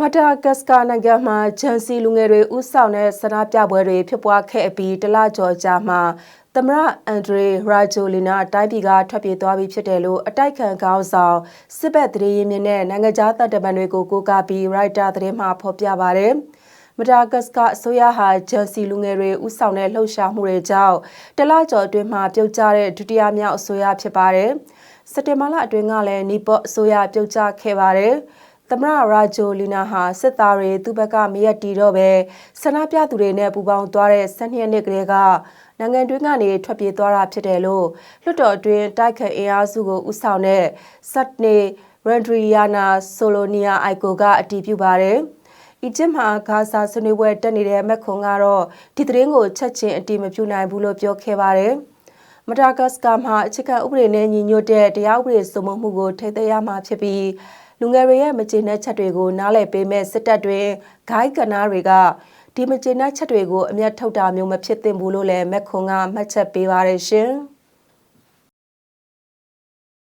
မဒါဂတ်စကာနိုင်ငံမှာဂျန်စီလူငယ်တွေဥဆောင်တဲ့ဆန္ဒပြပွဲတွေဖြစ်ပွားခဲ့အပြီးတလကျော်ကြာမှာသမရအန်ဒရေရာဂျိုလီနာတိုင်းပြည်ကထွက်ပြေးသွားပြီဖြစ်တယ်လို့အတိုက်ခံခေါင်းဆောင်စစ်ဘက်သတင်းရင်းမြစ်နဲ့နိုင်ငံခြားတပ်တမန်တွေကိုကိုးကားပြီးရိုက်တာသတင်းမှဖော်ပြပါတယ်မဒါဂတ်စကာအစိုးရဟာဂျန်စီလူငယ်တွေဥဆောင်တဲ့လှုပ်ရှားမှုတွေကြောင့်တလကျော်အတွင်းမှာပြုတ်ကျတဲ့ဒုတိယမြောက်အစိုးရဖြစ်ပါတယ်စက်တင်ဘာလအတွင်းကလည်းနီပေါအစိုးရပြုတ်ကျခဲ့ပါတယ်။ သမရရာဂျိုလီနာဟာစစ်သားတွေသူ့ဘက်ကမရက်တီတော့ပဲဆန္ဒပြသူတွေနဲ့ပူးပေါင်းသွားတဲ့12နှစ်ကလေးကနိုင်ငံတွင်းကနေထွက်ပြေးသွားတာဖြစ်တယ်လို့လွှတ်တော်အတွင်းတိုက်ခိုက်အင်အားစုကိုဥဆောင်တဲ့စက်နေရန်ဒရီယာနာဆိုလိုနီယာအိုက်ကိုကအတည်ပြုပါတယ်။အီဂျစ်မှာဂါဇာဆွေးနွေးပွဲတက်နေတဲ့မက်ခွန်ကတော့ဒီသတင်းကိုချက်ချင်းအတည်မပြုနိုင်ဘူးလို့ပြောခဲ့ပါတယ်။မဒါဂတ်စကာမှာအခြေခံဥပဒေနဲ့ညီညွတ်တဲ့တရားဥပဒေစိုးမိုးမှုကိုထိသိမ်းရမှာဖြစ်ပြီး လူငယ်တွေရဲ့မကျေနပ်ချက်တွေကိုနားလည်ပေးမဲ့စစ်တပ်တွင်ဂိုင်းကနာတွေကဒီမကျေနပ်ချက်တွေကိုအမျက်ထုတ်တာမျိုးမဖြစ်သင့်ဘူးလို့လည်းမက်ခွန်ကမှတ်ချက်ပေးပါတယ်ရှင်။